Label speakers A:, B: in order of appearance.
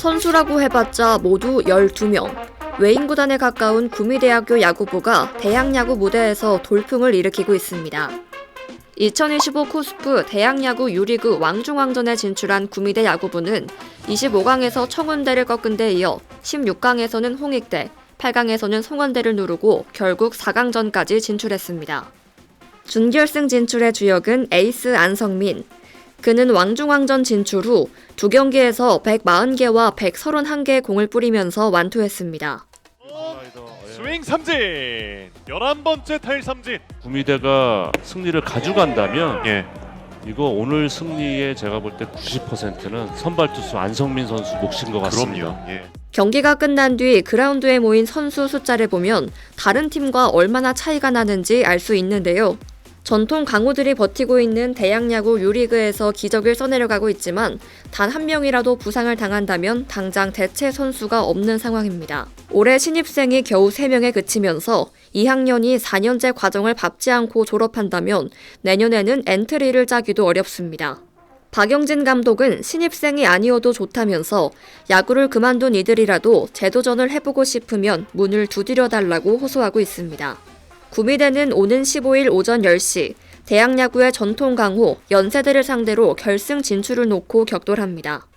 A: 선수라고 해봤자 모두 12명. 외인 구단에 가까운 구미대학교 야구부가 대학 야구 무대에서 돌풍을 일으키고 있습니다. 2025 코스프 대학야구 유리그 왕중왕전에 진출한 구미대 야구부는 25강에서 청운대를 꺾은 데 이어 16강에서는 홍익대, 8강에서는 송원대를 누르고 결국 4강전까지 진출했습니다. 준결승 진출의 주역은 에이스 안성민. 그는 왕중왕전 진출 후 두 경기에서 140개와 131개의 공을 뿌리면서 완투했습니다.
B: 스윙 삼진 11번째 타일 삼진
C: 구미대가 승리를 가져간다면
B: 예
C: 이거 오늘 승리의 제가 볼 때 90%는 선발 투수 안성민 선수 몫인 것 같습니다.
B: 그럼요 예.
A: 경기가 끝난 뒤 그라운드에 모인 선수 숫자를 보면 다른 팀과 얼마나 차이가 나는지 알 수 있는데요. 전통 강호들이 버티고 있는 대학야구 유리그에서 기적을 써내려가고 있지만 단 한 명이라도 부상을 당한다면 당장 대체 선수가 없는 상황입니다. 올해 신입생이 겨우 3명에 그치면서 2학년이 4년제 과정을 밟지 않고 졸업한다면 내년에는 엔트리를 짜기도 어렵습니다. 박영진 감독은 신입생이 아니어도 좋다면서 야구를 그만둔 이들이라도 재도전을 해보고 싶으면 문을 두드려 달라고 호소하고 있습니다. 구미대는 오는 15일 오전 10시 대학야구의 전통 강호 연세대를 상대로 결승 진출을 놓고 격돌합니다.